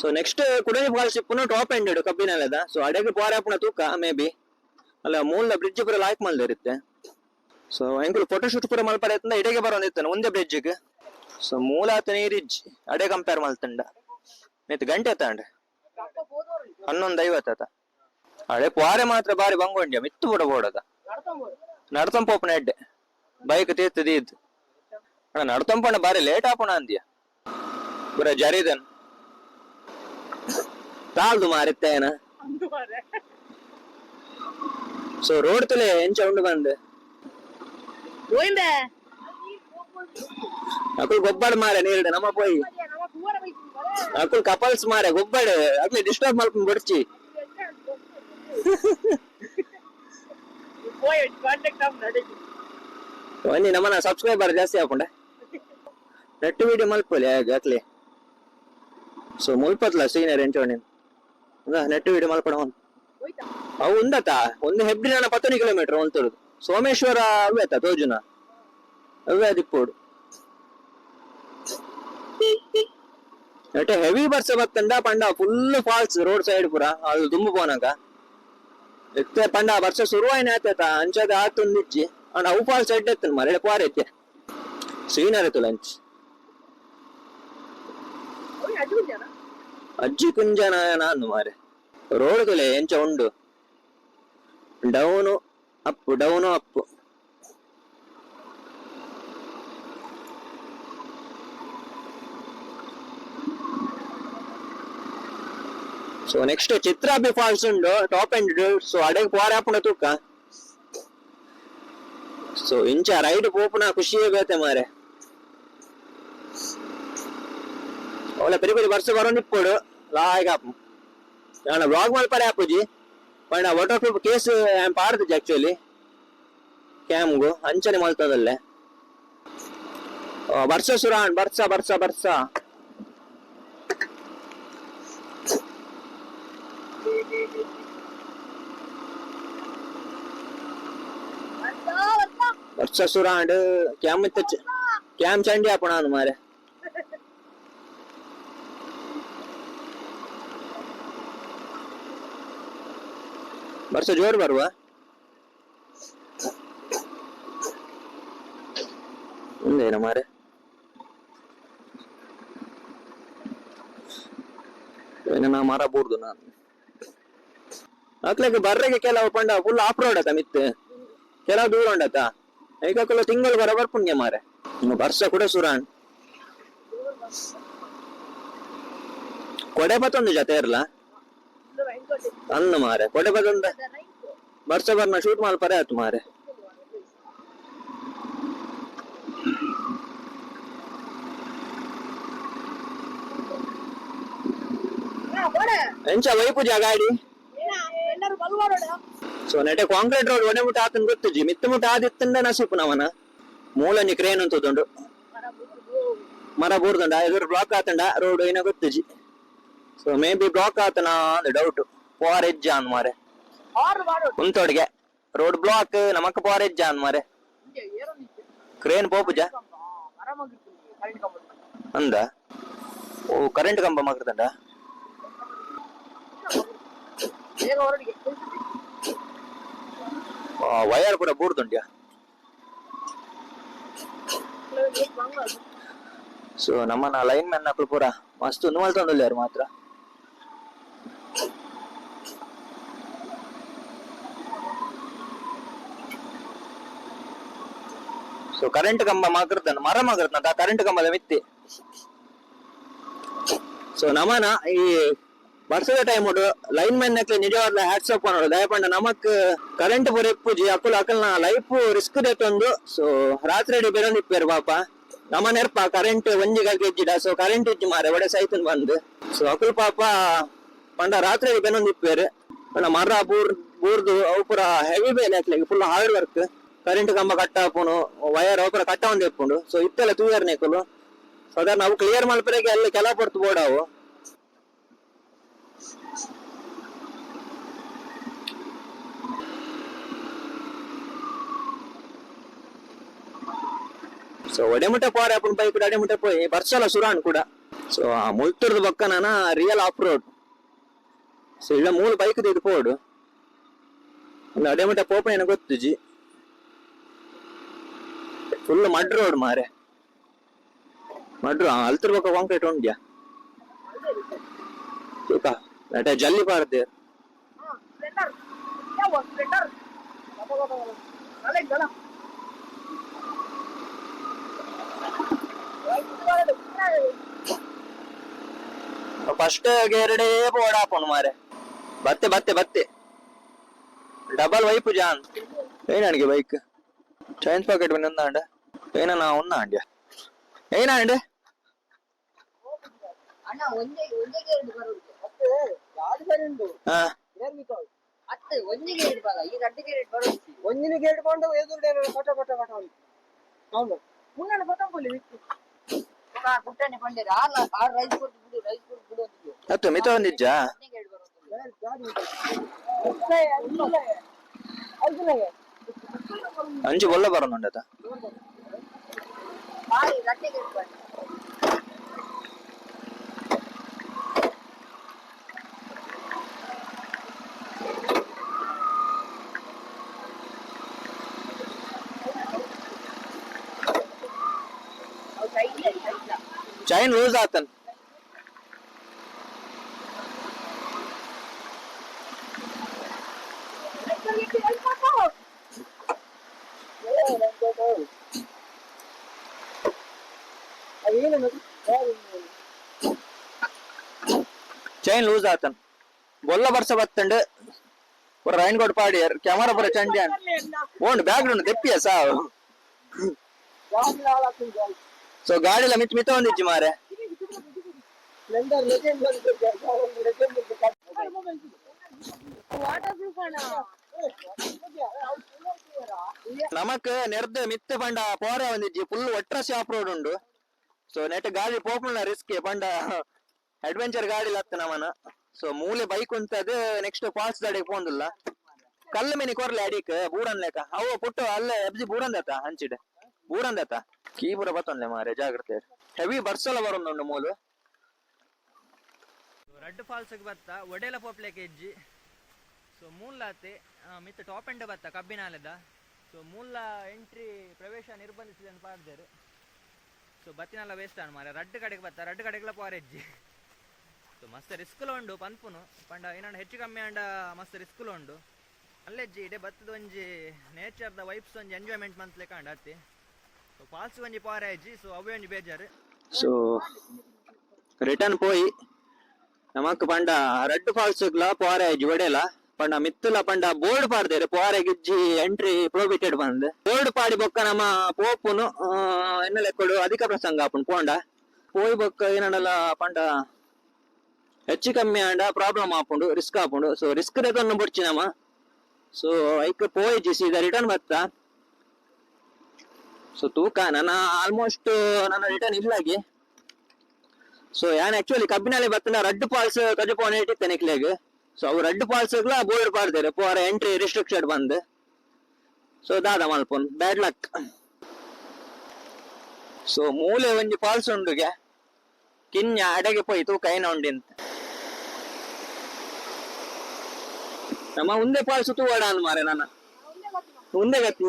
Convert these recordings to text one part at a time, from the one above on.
So next ಕುಡಲಿ falls ಪುನಃ top ended ಕಬ್ಬಿನಲ್ಲದ. So ಅಡೆಗೆ ಪೋರೆ ಪುನಃ ತೂಕ ಮೇ ಬಿ ಅಲ್ಲ, ಮೂಲ ಬ್ರಿಡ್ಜ್ ಪೂರ ಲಾಯ್ಕ್ ಮಲ್ದಿರುತ್ತೆ ಸೊ ಎಂಕುಲು ಫೋಟೋ ಶೂಟ್ ಪೂರ ಮಲ್ಪಡೆ ಇಡೆಗೆ ಬರೋದಿತ್ತಾನೆ ಒಂದೇ ಬ್ರಿಡ್ಜ್ಗೆ ಸೊ ಮೂಲ ಆತ ನೀರಿಜ್ ಅಡೆ ಕಂಪೇರ್ ಮಲ್ತಂಡ ಮಿತ್ ಗಂಟೆ ತಾಂಡ ಹನ್ನೊಂದು ಐವತ್ತ ಅಡೆ ಪಾರೆ ಮಾತ್ರ ಬಾರಿ ಬಂಗೊಂಡ್ಯ, ಮಿತ್ತು ಬುಡ ಬೋಡದ ನಡ್ತಂ ಪೋಪನ ಎಡ್ಡೆ ಬೈಕ್ ತೀರ್ತದ ಇದ್ದು ಅಣ್ಣ ನಡ್ತಂಪಣ್ಣ ಬಾರಿ ಲೇಟ್ ಆಪಣ ಅಂದ್ಯ. ಪೂರ ಜರಿದನ್. ತಾಳ್ದು ಮಾರಿತ್ತೇನ ಸೊ ರೋಡ್ ತಲೆ ಎಂಚ ಉಂಡು ಬಂದ್ పోయిందే ಅಕುಲ್ ಗೊಬ್ಬಡ ಮಾರೆ ನೀರ್ಡೆ ನಮ್ಮ ಪೋಯಿ ಅಕುಲ್ ಕಪಲ್ಸ್ ಮಾರೆ ಗೊಬ್ಬಡ ಅಕ್ಲಿ ಡಿಸ್ಟರ್ಬ್ ಮಲ್ಪನ್ ಬಿಡ್ಚಿ పోయి కాంటాక్ట్ ఆఫ్ నడిచి ಒಂದಿ ನಮ್ಮನ ಸಬ್ಸ್ಕ್ರೈಬರ್ ಜಾಸ್ತಿ ಹಾಕೊಂಡೆ net video ಮಲ್ಪಲಿ ಅಕ್ಲಿ so ಮುಲ್ಪತ್ಲ senior ಎಂಚೋಣಿ net video ಮಲ್ಪಡ ಒಂದು ಅವು ಉಂದತ ಒಂದು ಹೆಬ್ರಿನ ಪತ್ತೊಂದು ಕಿಲೋಮೀಟರ್ ಒಂದು ಸೋಮೇಶ್ವರ ಅವ್ಯಾತ ತೋಜುನ ಅವ್ಯ ದಿಪ್ಪೋಡು ನೆಟ ಹೆವಿ ಬರ್ಸ ಬತ್ತಂಡ ಪಂಡ ಫುಲ್ ಫಾಲ್ಸ್ ರೋಡ್ ಸೈಡ್ ಪೂರ. ಅದು ದುಂಬು ಪೋನಾಗ ಎತ್ತೆ ಪಂಡ ವರ್ಷ ಶುರುವಾಯಿನ ಆತೇತ, ಅಂಚದ ಆತೊಂದು ಇಜ್ಜಿ ಅಂಡ್ ಅವು ಫಾಲ್ಸ್ ಸೈಡ್ ಎತ್ತನ್ ಮರಳೆ ಪಾರ ಸೀನರ್ ಎತ್ತು. ಲಂಚ್ ಅಜ್ಜಿ ಕುಂಜನ ನಾನು ಮಾರೆ ರೋಡ್ ತುಲೆ ಎಂಚ ಉಂಡು down up down up so next ಚಿತ್ರಾಬಿ falls ಉಂಡು ಟಾಪ್ ಅಂಡ್ ಸೊ ಅಡೆಗೆ ಪೋರೆ ಹಾಪುಣ ತೂಕ ಸೊ ಇಂಚ ರೈಡ್ ಪೋಪುನ ಖುಷಿಯೇ ಬೇತೆ ಮಾರೆ ಅವಳ ಪೆರಿ ಪೆರಿ ವರ್ಷ ಬರೋನ್ ಇಪ್ಪಡು ಲಾಯ್ಗ ಆಪು ನಾನು ಬ್ಲಾಗ್ ಮಾಡ್ಪಾರೆ ಆಪುಜಿ ಪಂಡ ಒಟ್ಟು ಸ್ವಲ್ಪ ಕೇಸ್ ಆಮ್ ಪಾಡ್ತಿದ್ದೆ ಆಕ್ಚುಲಿ ಕ್ಯಾಮ್ಗು ಅಂಚನೆ ಮಾಡ್ತದಲ್ಲೇ ಬರ್ಸ ಸುರಾನ್ ಬರ್ಸ ಬರ್ಸ ಬರ್ಸ വർഷസുറാണ്ട് ക്യാമ്പ് ക്യാമ്പ് ചണ്ടി ആപ്പണാന്ന് മാരെ ಬರ್ಸ, ಜೋರ್ ಬರುವ. ಮುಂದೇನ ಮಾರೆ? ಮರ ಬೂರ್ದು ನಾನು. ಅಕ್ಲಕ್ಕೆ ಬರ್ರೆಗೆ ಕೆಲವು ಪಂಡ ಫುಲ್ ಆಫ್ ರೋಡ್ ಆತ ಮಿತ್ ಕೆಲವು ದೂರ ಉಂಡತ. ಐಕಲ್ಲ ತಿಂಗಳು ಬರ ಬರ್ಪುಣ್ಯ ಮಾರೆ. ಬರ್ಸ ಕೂಡ ಸುರಾಣ್. ಕೊಡೆ ಬತ್ತೊಂದು ಜೊತೆ ಇರ್ಲ? ಅಲ್ಲ ಮಾರೆ, ಕೊಡೆ ಬದಂದ. ಬರ್ಸ ಬರ್ನ ಶೂಟ್ ಮಾಲ್ಪರೆ ಆಯ್ತು ಮಾರೆ. ಎಂಚ ವೈ ಪೂಜಾ ಗಾಡಿ ಸೊ ನೆಟೆ ಕಾಂಕ್ರೀಟ್ ರೋಡ್ ಒಡೆ ಮುಟ್ಟ ಆತನ್ ಗೊತ್ತುಜಿ ಮಿತ್ತ ಮುಟ್ಟ ಆದಿತ್ತಂದ ನಸೀಪು ನವನ. ಮೂಲನಿ ಕ್ರೇನ್ ಅಂತ ಮರ ಬೂರ್ದಂಡ, ಎದುರು ಬ್ಲಾಕ್ ಆತಂಡ ರೋಡ್ ಏನೋ ಗೊತ್ತುಜಿ ಸೊ ಮೇ ಬಿ ಬ್ಲಾಕ್ ಆತನಾ ಡೌಟ್ ಪೋರ್ ಎಜ್ಜ ಅನ್ ಮಾರೆ. ಕುಂತೋಡ್ಗೆ ರೋಡ್ ಬ್ಲಾಕ್ ನಮಕ್ ಪೋರ್ ಎಜ್ಜ ಅನ್ ಮಾರೆ. ಕ್ರೇನ್ ಪೋಪುಜ ಅಂದ? ಓ ಕರೆಂಟ್ ಕಂಬ ಮಾಡ್ತಂಡ ವಯರ್ ಕೂಡ ಬೂಡ್ದುಂಡ್ಯಾ ಸೊ ನಮ್ಮ ಲೈನ್ ಮ್ಯಾನ್ ನಕ್ಲು ಪೂರ. ಮಸ್ತ್ ಉನ್ವಲ್ತೊಂದುಲ್ಲಾರು ಮಾತ್ರ? ಸೊ ಕರೆಂಟ್ ಕಂಬ ಮರ ಮಾಕೃತನ ಕರೆಂಟ್ ಕಂಬದ ಮಿತ್ತಿ ಸೊ ನಮನ ಈ ವರ್ಷದ ಟೈಮ್ ಲೈನ್ ಮ್ಯಾನ್ ನಕ್ಲೆ ನಿಜವಾದ ಹ್ಯಾಟ್ಸ್ ಅಪ್ ಮಾಡೋದು ದಯಪಂಡ ನಮಕ್ ಕರೆಂಟ್ ಬರ ಎಪ್ಪುಜಿ ಅಕುಲ್ ಅಕಲ್ನ ಲೈಫ್ ರಿಸ್ಕ್ ದೇತೊಂದು ಸೊ ರಾತ್ರಿ ಬೇರೆ ಇಪ್ಪೇರು ಪಾಪ ನಮ್ಮ ನೆರ್ಪ ಕರೆಂಟ್ ಒಂಜಿಗಾಗಿ ಇಜ್ಜಿಡ ಸೊ ಕರೆಂಟ್ ಇಜ್ಜಿ ಮಾರೆ ಒಡೆ ಸೈತನ್ ಬಂದು ಸೊ ಅಕುಲ್ ಪಾಪ ಪಂಡ ರಾತ್ರಿ ಬೆನೊಂದು ಇಪ್ಪೇರು ಪಂಡ ಮರ ಬೂರ್ ಬೂರ್ದು ಅವು ಪುರ ಹೆವಿ ಬೇಲೆ ಹಾಕ್ಲಿಕ್ಕೆ ಫುಲ್ ಹಾರ್ಡ್ ವರ್ಕ್ ಕರೆಂಟ್ ಕಂಬ ಕಟ್ಟ ಹಾಪುನು ವಯರ್ ಅವು ಪೂರ ಕಟ್ಟ ಒಂದು ಇಪ್ಪುಂಡು ಸೊ ಇತ್ತೆಲ್ಲ ತೂಯರ್ ನೆಕಲು ಸೊ ಅದನ್ನ ನಾವು ಕ್ಲಿಯರ್ ಮಲ್ಪರೆಗೆ ಅಲ್ಲಿ ಕೆಲ ಪಡ್ತು ಬೋಡಾವು ಸೊ ಒಡೆಮುಟ ಪಾರೆ ಅಪ್ಪನ ಬೈಕ್ ಒಡೆಮುಟ ಪೋಯಿ ಬರ್ಸಲ ಸುರಾನ್ ಕೂಡ. ಸೊ ಆ ಮುಲ್ತುರ್ದ ಬಕ್ಕ ನಾನು ರಿಯಲ್ ಆಫ್ ರೋಡ್ ಸೊ ಇಲ್ಲ ಮೂಲ ಬೈಕ್ ಇದು ಪೋಡು ಒಂದು ಅಡೆ ಮಟ್ಟ ಪೋಪ ಏನೋ ಗೊತ್ತು ಫುಲ್ ಮಡ್ ರೋಡ್ ಮಾರೆ ಮಡ್ರು ಅಲ್ತರ ಬಕ್ಕ ಕಾಂಕ್ರೀಟ್ ಉಂಡ್ಯಾ ತೂಕ ಅಟ ಜಲ್ಲಿ ಪಾರ್ದೆ ಹಾ ಸ್ಪ್ಲೆಂಡರ್ ಯಾವ ಸ್ಪ್ಲೆಂಡರ್ ಅಲ್ಲ ಇದಲ್ಲ ಫಸ್ಟ್ ಎರಡೇ ಬೋರ್ಡ್ ಹಾಕೋಣ ಮಾರೆ ಬತ್ತೆ ಬತ್ತೆ ಬತ್ತೆ ಡಬಲ್ ವೈಪು ಜಾನ್ ಏನಾಣಿಗೆ ಬೈಕ್ ಚೈನ್ಸ್ ಪಾಕೆಟ್ ಒಂದಾಂಡ ಏನಾ ಒಂದಾಂಡ್ಯ ಏನಾಂಡೆ ಅಣ್ಣ ಒಂದೇ ಒಂದೇ ಎರಡು ಬರೋದು ಮತ್ತೆ ಗಾಡಿ ಸರಿ ಉಂಟು ಹಾ ಏರ್ ಮಿಕಾಲ್ ಅತ್ತೆ ಒಂದಿಗೆ ಎರಡು ಭಾಗ ಈ ರಡ್ಡಿಗೆ ಎರಡು ಬರೋದು ಒಂದಿನಿಗೆ ಎರಡು ಕೊಂಡು ಎದುರುಡೆ ಕಟ ಕಟ ಕಟ ಉಂಟು ಹೌದು ಮುನ್ನ ಬತ್ತಂಪಲ್ಲಿ ವಿತ್ತು ಗುಟ್ಟನೆ ಪಂಡಿರ ಆರ್ ಆರ್ ರೈಸ್ ಕೊಟ್ಟು ಬಿಡು ರೈಸ್ ಕೊಟ್ಟು ಬಿಡು ಅಂತ ಅತ್ತು ಮಿತ ಒಂದಿಜ್ಜ ಹದಿನೈದು ಎರಡು ಬರೋದು ಗಾಡಿ ಅಂಚು ಬೊಲ್ಲ ಬರೋನುಂಡತ ಬಾರಿ ರಡ್ಡಿಗೆ ಎರಡು ಬನ್ನಿ ಅವ್ರು ಸೈಡ್ ಇಲ್ಲ ಸೈಡ್ ಇಲ್ಲ ಚೈನ್ ಲೂಸ್ ಆತನ್ ಚೈನ್ ಲೂಸ್ ಆತನ್ ಬೊಲ್ಲ ಬರ್ಸ ಬತ್ತಂಡ್ ಪೂರ ರೈನ್ ಕೋಟ್ ಪಾಡಿ ಕ್ಯಾಮರಾ ಪೂರ ಚಂಡಿ ಓಂಡ್ ಬ್ಯಾಗ್ ಉಂಡು ತೆಪ್ಪಿಯ ಸಾವು ಸೊ ಗಾಡಿಲ ಮಿತ್ ಮಿತ ಒಂದಿಜ್ಜಿ ಮಾರೆ ವಾಟರ್ ಪ್ರೂಫ್ ಅಣ್ಣ ನಮಕ್ ನೆರ್ದ ಮಿತ್ತ ಪಂಡ ಪೋರೆ ಒಂದಿಜ್ಜಿ ಫುಲ್ ಒಟ್ರ ಶಾಪ್ ರೋಡ್ ಉಂಡು ಸೊ ನೆಟ್ ಅಡ್ವೆಂಚರ್ ಗಾಡಿ ಲತ್ತ ನಮನ ಸೊ ಮೂಲೆ ಬೈಕ್ ಉಂತದು ನೆಕ್ಸ್ಟ್ ಫಾಲ್ಸ್ ದಾಡಿಗೆ ಪೋಂದುಲ್ಲ. ಕಲ್ಲ ಮಿನಿ ಕೊರ್ಲೆ ಅಡಿಕ್ ಬೂರನ್ ಲೆಕ್ಕ. ಅವ ಪುಟ್ಟು ಅಲ್ಲೇ ಎಬ್ಜಿ ಬೂರಂದತ ಹಂಚಿಡ್ ಬೂರಂದತ ಕೀಪುರ ಬತ್ತೆ ಮಾರೆ ಜಾಗ್ರತೆ ಹೆವಿ ಬರ್ಸಲ ಬರೋದು ಮೂಲು. ರೆಡ್ ಫಾಲ್ಸ್ ಬತ್ತ, ಒಡೆಲ ಪೋಪ್ಲೆಗೆ ಕೆಜ್ಜಿ ಸೊ ಮೂಲಾತೆ ಮಿತ್ ಟಾಪ್ ಎಂಡ್ ಬತ್ತ ಕಬ್ಬಿನಾಲೆದ ಸೊ ಮೂಲ ಎಂಟ್ರಿ ಪ್ರವೇಶ ನಿರ್ಬಂಧಿಸಿದೆ ಪಾಡ್ದೇರು ಸೊ ಬತ್ತಿನೆಲ್ಲ ವೇಸ್ಟ್ ಅನ್ ಮಾರೆ ರಡ್ಡ್ ಕಡೆಗೆ ಬತ್ತ ರಡ್ಡ್ ಕಡೆಗೆಲ್ಲ ಪಾರ್ ಮಸ್ತ್ ಮಸ್ತ್ ರಿಸ್ಕ್ಲು ಉಂಡು, ಪನ್ಪುನು. ಪಂಡ ಹೆಚ್ಚು ಕಮ್ಮಿ ಅಂಡ ಮಸ್ತ್ ರಿಸ್ಕ್ಲು ಉಂಡು. ಅಲ್ಲೆಜ್ಜಿ ಇಡೇ ಬತ್ತದ ಒಂಜಿ ನೇಚರ್ ದ ವೈಫ್ಸ್ ಒಂಜಿ ಎಂಜಾಯ್ಮೆಂಟ್ ಮಂತ್ಲೆ ಕಂಡು ಅತ್ತಿ. ಸೊ ಫಾಲ್ಸ್ ಒಂಜಿ ಪಾರ ಅಜ್ಜಿ ಸೊ ಅವೇ ಒಂಜಿ ಬೇಜಾರು. ಸೊ ರಿಟರ್ನ್ ಪೋಯಿ. ನಮಕ್ ಪಂಡ ರೆಡ್ ಫಾಲ್ಸ್ ಗ್ಲಾ ಪಾರ ಒಡೆಲ. ಪಂಡ ಮಿತ್ತುಲ ಪಂಡ ಬೋರ್ಡ್ ಪಾಡ್ದೇರು. ಪಾರೆ ಗಿಜ್ಜಿ ಎಂಟ್ರಿ ಪ್ರೋಬಿಟೆಡ್ ಬಂದ್. ಬೋರ್ಡ್ ಪಾಡಿ ಬೊಕ್ಕ ನಮ್ಮ ಪೋಪುನು ಎನ್ನ ಲೆಕ್ಕಡು ಅಧಿಕ ಪ್ರಸಂಗ ಆಪುನ್ ಪೋಂಡ. ಪೋಯಿ ಬೊಕ್ಕ ಏನಲ್ಲ ಪಂಡ ಹೆಚ್ಚು ಕಮ್ಮಿ ಆಂಡ ಪ್ರಾಬ್ಲಮ್ ಆಪುಂಡು ರಿಸ್ಕ್ ಆಪುಂಡು ಸೊ ರಿಸ್ಕ್ ರೆತನ್ನು ಬುಡ್ಚಿ ನಮ ಸೊ ಐಕ್ ಪೋಯಿ ಜಿ ಸೀದಾ ರಿಟರ್ನ್ ಬತ್ತ ಸೊ ತೂಕ ನನ್ನ ಆಲ್ಮೋಸ್ಟ್ ನನ್ನ ರಿಟರ್ನ್ ಇಲ್ಲಾಗಿ. ಸೊ ಯಾನ್ ಆಕ್ಚುಲಿ ಕಬ್ಬಿನಲ್ಲಿ ಬತ್ತನ ರೆಡ್ ಫಾಲ್ಸ್ ಕಜಪೋನೆ ಇಟ್ಟಿತ್ತೆ ನಿಕ್ಲೆಗ್ ಸೊ ಅವು ರೆಡ್ ಫಾಲ್ಸ್ ಬೋರ್ಡ್ ಪಾಡ್ತಾರೆ ಪೋರ ಎಂಟ್ರಿ ರಿಸ್ಟ್ರಿಕ್ಟೆಡ್ ಬಂದ್. ಸೊ ದಾದ ಮಲ್ಪೊನ್. ಬ್ಯಾಡ್ ಲಕ್ ಸೊ ಮೂಲೆ ಒಂಜಿ ಫಾಲ್ಸ್ ಉಂಡುಗೆ. ಕಿನ್ಯ ಅಡಗೆ ಪೋಯ್ತು ಕೈನ ಉಂಡಿಂತ. ನಮ್ಮ ಮುಂದೆ ಫಾಲ್ಸ್ ತೂವಡ ಅನ್ ಮಾರೆ ನಾನು. ಮುಂದೆ ಗತಿ.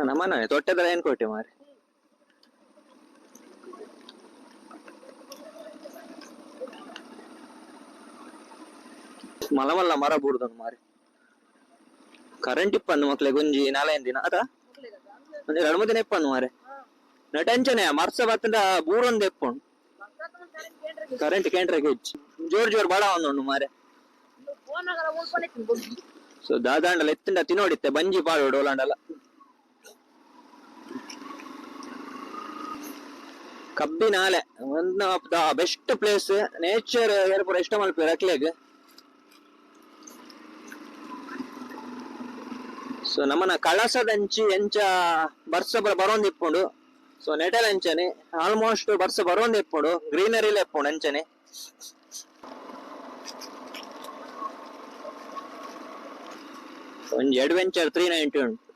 ನಮ್ಮನ ತೊಟ್ಟೆದರ ಏನ್ ಕೊಟ್ಟೆ ಮಾರೆ ಮಲ ಮಲ್ಲ ಮರ ಬೂಡ್ದನ್ ಮಾರೆ ಕರೆಂಟ್ ಇಪ್ಪನ್ನು ಮಕ್ಳಿಗೆ ಗುಂಜಿ ನಾಲೆನ್ ದಿನ ಅದ? ಒಂದ್ ಎರಡು ಮೂರು ದಿನ ಇಪ್ಪನ್ನು ಮಾರೆ ನ ಟೆನ್ಷನ್ ಮರ್ಸ ಬರ್ತಂದ ಬೂರೊಂದು ಎಪ್ಪುಂಡು ಕರೆಂಟ್ ಕೇಂದ್ರಕ್ಕೆ ಹೆಚ್ಚು. ಜೋರ್ ಜೋರ್ ಬಾಳ ಒಂದು ಮಾರೆ. ಸೊ ದಾದಾಂಡಲ ಎತ್ತಿಂಡ ತಿನ್ನೋಡಿತ್ತೆ, ಬಂಜಿ ಪಾಳು ಡೋಲಾಂಡಲ ಕಬ್ಬಿನ ಆಲೆ one of the best place nature ಏರ್ಪುರ ಇಷ್ಟ ಮಲ್ಪಿ ರಕ್ಲೇಗ್. ಸೊ ನಮ್ಮನ್ನ ಕಳಸದಂಚಿ, ಎಂಚ ಬರ್ಸ ಬರೋಂದ್ ಇಪ್ಪುಂಡು. ಸೊ ನೆಟಲ್ ಎಂಚನೆ ಆಲ್ಮೋಸ್ಟ್ ಬರ್ಸ ಬರೋಂದ್ ಇಪ್ಪುಂಡು ಗ್ರೀನರಿಲ ಇಪ್ಪುಂಡು ಎಂಚನೆ ಒಂಜಿ ಅಡ್ವೆಂಚರ್ ತ್ರೀ ನೈಂಟಿ ಉಂಟು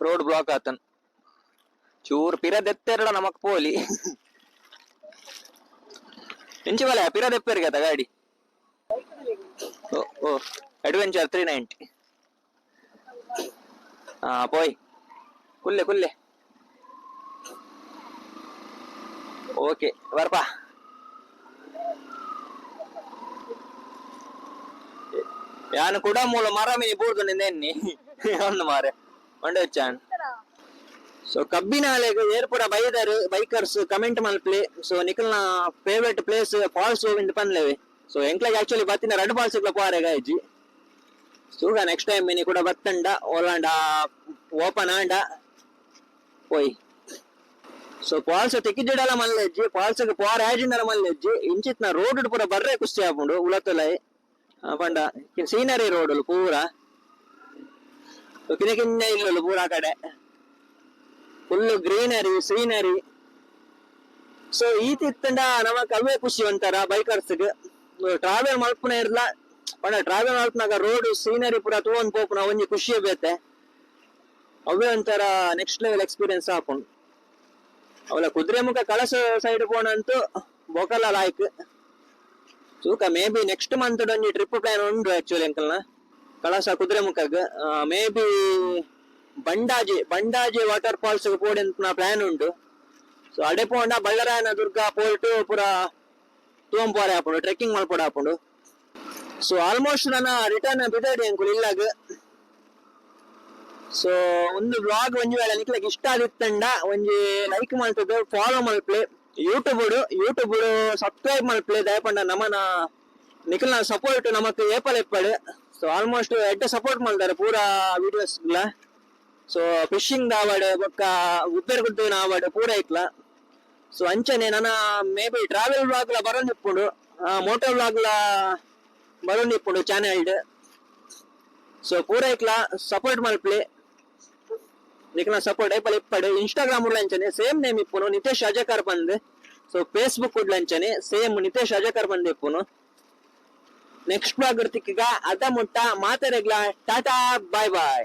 ರೋಡ್ ಬ್ಲಾಕ್ ಆತನ್ ಚೂರ್ ಪಿರದೆತ್ತೆರಡ ನಮಕ್ ಪೋಲಿ ಇಂಚಿ ಬಲ ಪಿರದೆಪ್ಪೆರ್ಗೆ ಆತ ಗಾಡಿ ಓ ಓ ಅಡ್ವೆಂಚರ್ ತ್ರೀ ನೈಂಟಿ ಹಾ ಪೋಯ್ ಕುಲ್ಲೆ ಕುಲ್ಲೆ ಓಕೆ ಬರ್ಪಾ ಯಾನು ಕೂಡ ಮೂಲ ಮರ ಮೀನಿ ಬೂರ್ದು ನಿನ್ನೆ ಒಂದು ಮಾರೆ ಒಂಡೆ ಕಬ್ಬಿನ ಅಲೆಗೆ ಏರ್ಪುರ ಬೈದರ್ ಬೈಕರ್ಸ್ ಕಮೆಂಟ್ ಮಲ್ಪ್ಲೆ ಸೊ ನಿಖಲ್ನ ಫೇವ್ರೆಟ್ ಪ್ಲೇಸ್ ಫಾಲ್ಸ್ ಇಂದ ಪನ್ಲೆವೆ ಸೊ ಎಂಕ್ಲಾಗಿ ಆಕ್ಚುಲಿ ಬತ್ತಿನ ರೆಡ್ ಫಾಲ್ಸ್ ಇಗ್ಲ ಪಾರೆ ಗಾಯ್ಜಿ. ಸೂಗ ನೆಕ್ಸ್ಟ್ ಟೈಮ್ ಮಿನಿ ಕೂಡ ಬತ್ತಂಡ ಓಲಾಂಡ ಓಪನ್ ಆಂಡ. ಪೋಯ್ ಸೊ ಫಾಲ್ಸ್ ತಿಕ್ಕಿಜಿಡಲ ಮಲ್ಲೆಜ್ಜಿ ಫಾಲ್ಸ್ ಪಾರ್ ಆಜಿಂದರ ಮಲ್ಲೆಜ್ಜಿ. ಇಂಚಿತ್ನ ರೋಡ್ ಪೂರ ಬರ್ರೆ ಕುಸ್ತಿ ಆಪುಂಡು ಉಳತಲೈ ಪಂಡ ಸೀನರಿ ರೋಡ್ ಪೂರ. ಕಿನ್ನ ಕಿನ್ನ ಇಲ್ಲಲು ಪೂರ ಕಡೆ. ಫುಲ್ ಗ್ರೀನರಿ ಸೀನರಿ ಸೊ ಈ ತಿತ್ತಂಡ ನಮಕ್ ಅವೇ ಖುಷಿ ಒಂಥರ ಬೈಕರ್ಸ್ಗೆ. ಟ್ರಾವೆಲ್ ಮಲ್ಪುನ ಇರ್ಲ. ಪಂಡ ಟ್ರಾವೆಲ್ ಮಲ್ಪನಾಗ ರೋಡ್ ಸೀನರಿ ಪೂರ ತಗೊಂಡ್ ಪೋಪುನ ಒಂಜಿ ಖುಷಿ ಬೇತೆ. ಅವೇ ಒಂಥರ ನೆಕ್ಸ್ಟ್ ಲೆವೆಲ್ ಎಕ್ಸ್ಪೀರಿಯನ್ಸ್ ಹಾಕೊಂಡು ಅವಳ ಕುದುರೆಮುಖ ಕಳಸ ಸೈಡ್ ಪೋನಂತೂ ಬೊಕಲ ಲಾಯ್ಕ್. ತೂಕ ಮೇ ಬಿ ನೆಕ್ಸ್ಟ್ ಮಂತ್ ಒಂಜಿ ಟ್ರಿಪ್ ಪ್ಲಾನ್ ಉಂಡು ಆಕ್ಚುಲಿ ಅಂಕಲ್ನ. Kalasa ಕುದುರೆಮುಖಗ್ maybe Bandaji Bandaji water falls ಪೋಡಿ ಅಂತ ಪ್ಲಾನ್ ಉಂಟು. ಸೊ ಅಡೆ ಪೋಂಡ ಬಳ್ಳರಾಯನ ದುರ್ಗ ಪೋರ್ಟ್ ಪೂರ ತೂಂಪೋರೆ ಹಾಕೊಂಡು ಟ್ರೆಕ್ಕಿಂಗ್ ಮಲ್ಪೋಡು ಹಾಕೊಂಡು. ಸೊ ಆಲ್ಮೋಸ್ಟ್ ನನ್ನ ರಿಟರ್ನ್ ಬಿಡಡಿ ಅಂಕುಲ್ ಇಲ್ಲಾಗ. ಸೊ ಒಂದು ಬ್ಲಾಗ್ ಒಂಜಿ ವೇಳೆ ನಿಕ್ಲಕ್ ಇಷ್ಟ ಆದಿತ್ತಂಡ, ಒಂಜಿ ಲೈಕ್ ಮಾಡ್ತದೆ ಫಾಲೋ ಮಲ್ಪ್ಲೆ ಯೂಟ್ಯೂಬ್ ಯೂಟ್ಯೂಬ್ ಸಬ್ಸ್ಕ್ರೈಬ್ ಮಾಡ್ಪ್ಲೆ ದಯಪಂಡ ನಮನ ನ ಸಪೋರ್ಟ್ ನಮಕ್ ಏಪಲ್ ಎಪ್ಪಡ್. ಸೊ ಆಲ್ಮೋಸ್ಟ್ ಎಡ್ಡ ಸಪೋರ್ಟ್ ಮಾಡ್ತಾರೆ ಪೂರಾ ವಿಡಿಯೋಸ್ ಸೊ ಫಿಶಿಂಗ್ ಆವಡ್ ಬೊಕ್ಕ ಉಪ್ಪೆರ್ ಗುಡ್ಡಿನ ಆವಡ್ ಪೂರ ಇಕ್ಲ ಸೊ ಅಂಚನೆ ನನ್ನ ಮೇ ಬಿ ಟ್ರಾವೆಲ್ ಬ್ಲಾಗ್ ಲ ಬರೋಂದಿಪ್ಪುಂಡು ಮೋಟೋ ಬ್ಲಾಗ್ ಲ ಬರೋಂದಿಪ್ಪುಂಡು ಚಾನೆಲ್ಡ್ ಸೊ ಪೂರ ಇಕ್ಲ ಸಪೋರ್ಟ್ ಮಲ್ಪ್ಲೆ ನಿಕ್ನ ಸಪೋರ್ಟ್ ಐಪಲ್ ಇಪ್ಪಡು ಇನ್ಸ್ಟಾಗ್ರಾಮ್ ಉಡ್ಲಂಚನೆ ಸೇಮ್ ನೇಮ್ ಇಪ್ಪುನು ನಿತೇಶ್ ಅಜಕರ್ ಬಂದ್ ಸೊ ಫೇಸ್ಬುಕ್ ಉಡ್ಲಂಚನೆ ಸೇಮ್ ನಿತೇಶ್ ಅಜಕರ್ ಬಂದ್ ಇಪ್ಪುನು ನೆಕ್ಸ್ಟ್ ಬ್ಲಾಗ್ ಇರ್ತಿಕ್ಕಿಗ ಅದ ಮುಟ್ಟ ಮಾತಾಡಗ್ಲ ಟಾಟಾ ಬಾಯ್ ಬಾಯ್